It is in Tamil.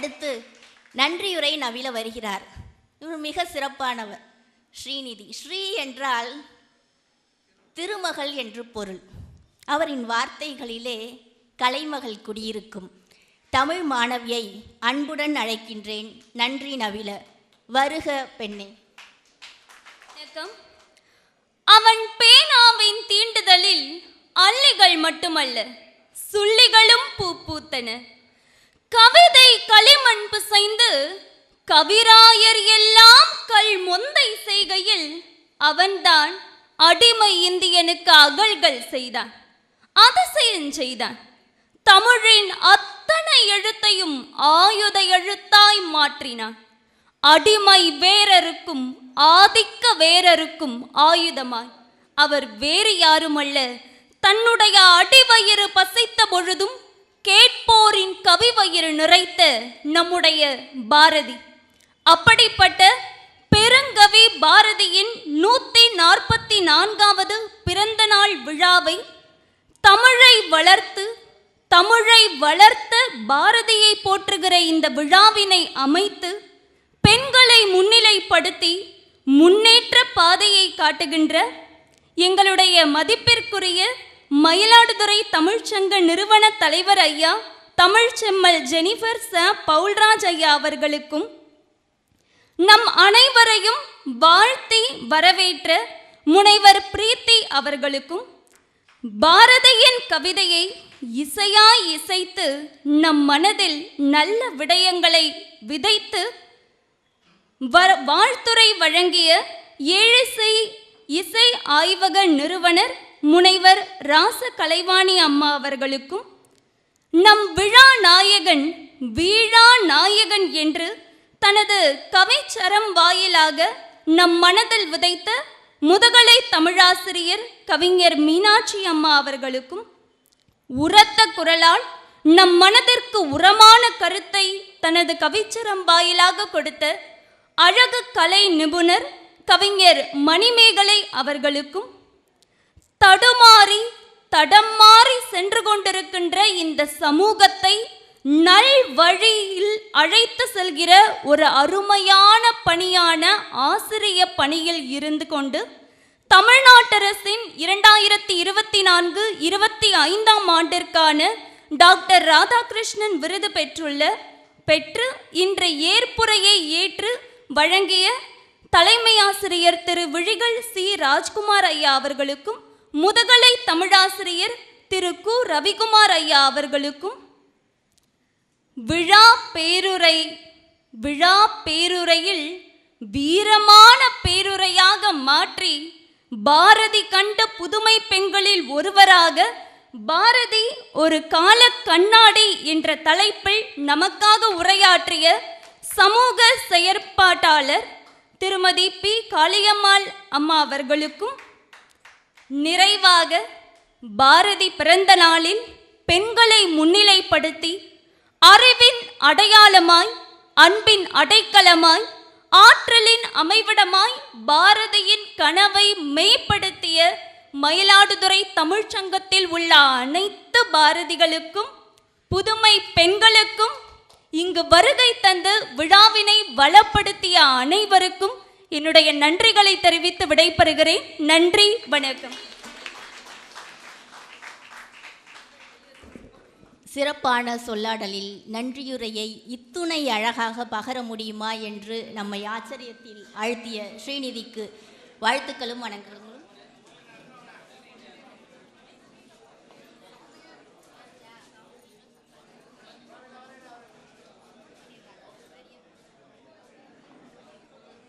அடுத்து நன்றியுரை நவில வருகிறார். இவர் மிக சிறப்பானவர். ஸ்ரீநிதி. ஸ்ரீ என்றால் திருமகள் என்று பொருள். அவரின் வார்த்தைகளிலே கலைமகள் குடியிருக்கும். தமிழ் மாணவியை அன்புடன் அழைக்கின்றேன். நன்றி நவில. வருக பெண்ணே. வணக்கம். அவன் பேனாவின் தீண்டுதலில் அல்லிகள் மட்டுமல்ல சுள்ளிகளும் பூ பூத்தன. கவிதை களிமண் பிசைந்து கவிராயர் எல்லாம் கல் மொந்தை செய்கையில் அவன்தான் அடிமை இந்தியனுக்கு அகழ்கள் செய்தான் அதிசயம் செய்தான். தமிழின் அத்தனை எழுத்தையும் ஆயுத எழுத்தாய் மாற்றினான். அடிமை வேரருக்கும் ஆதிக்க வேரருக்கும் ஆயுதமாய். அவர் வேறு யாருமல்ல தன்னுடைய அடிவயிறு பசைத்த பொழுதும் கேட்போரின் கவிவயிறு நிறைத்த நம்முடைய பாரதி. அப்படிப்பட்ட பெருங்கவி பாரதியின் நூத்தி நாற்பத்தி நான்காவது பிறந்த நாள் விழாவை தமிழை வளர்த்து தமிழை வளர்த்த பாரதியை போற்றுகிற இந்த விழாவினை அமைத்து பெண்களை முன்னிலைப்படுத்தி முன்னேற்ற பாதையை காட்டுகின்ற எங்களுடைய மதிப்பிற்குரிய மயிலாடுதுறை தமிழ்ச்சங்க நிறுவன தலைவர் ஐயா தமிழ் செம்மல் ஜெனிஃபர் ச. பவுல்ராஜ் ஐயா அவர்களுக்கும் நம் அனைவரையும் வாழ்த்தி வரவேற்ற முனைவர் பிரீத்தி அவர்களுக்கும் பாரதியின் கவிதையை இசையாய் இசைத்து நம் மனதில் நல்ல விடயங்களை விதைத்து வர வாழ்த்துரை வழங்கிய ஏழிசை இசை ஆய்வக நிறுவனர் முனைவர் ராச கலைவாணி அம்மா அவர்களுக்கும் நம் விழா நாயகன் வீழா நாயகன் என்று தனது கவிச்சரம் வாயிலாக நம் மனதில் விதைத்த முதுகலை தமிழாசிரியர் கவிஞர் மீனாட்சி அம்மா அவர்களுக்கும் உரத்த குரலால் நம் மனதிற்கு உரமான கருத்தை தனது கவிச்சரம் வாயிலாக கொடுத்த அழகு கலை நிபுணர் கவிஞர் மணிமேகலை அவர்களுக்கும் தடுமாறி தடம் மாறி சென்று கொண்டிருக்கின்ற இந்த சமூகத்தை நல் வழியில் அழைத்து செல்கிற ஒரு அருமையான பணியான ஆசிரிய பணியில் இருந்து கொண்டு தமிழ்நாட்டரசின் இரண்டாயிரத்தி இருபத்தி நான்கு இருபத்தி ஐந்தாம் ஆண்டிற்கான டாக்டர் ராதாகிருஷ்ணன் விருது பெற்றுள்ள பெற்று இன்று ஏற்புரையை ஏற்று வழங்கிய தலைமை ஆசிரியர் திரு விழிகள் சி. ராஜ்குமார் ஐயா அவர்களுக்கும் முதுகலை தமிழாசிரியர் திரு கு. ரவிக்குமார் ஐயா அவர்களுக்கும் விழா பேருரை விழா பேருரையில் வீரமான பேருரையாக மாற்றி பாரதி கண்ட புதுமை பெண்களில் ஒருவராக பாரதி ஒரு கால கண்ணாடி என்ற தலைப்பில் நமக்காக உரையாற்றிய சமூக செயற்பாட்டாளர் திருமதி பி. காளியம்மாள் அம்மா அவர்களுக்கும் நிறைவாக பாரதி பிறந்த நாளில் பெண்களை முன்னிலைப்படுத்தி அறிவின் அடையாளமாய் அன்பின் அடைக்கலமாய் ஆற்றலின் அமைவிடமாய் பாரதியின் கனவை மெய்ப்படுத்திய மயிலாடுதுறை தமிழ்ச்சங்கத்தில் உள்ள அனைத்து பாரதிகளுக்கும் புதுமை பெண்களுக்கும் இங்கு வருகை தந்து விழாவினை வளப்படுத்திய அனைவருக்கும் என்னுடைய நன்றிகளை தெரிவித்து விடைபெறுகிறேன். நன்றி வணக்கம். சிறப்பான சொல்லாடலில் நன்றியுரையை இத்துணை அழகாக பகர முடியுமா என்று நம்மை ஆச்சரியத்தில் ஆழ்த்திய ஸ்ரீநிதிக்கு வாழ்த்துக்களும் வணக்கங்களும்.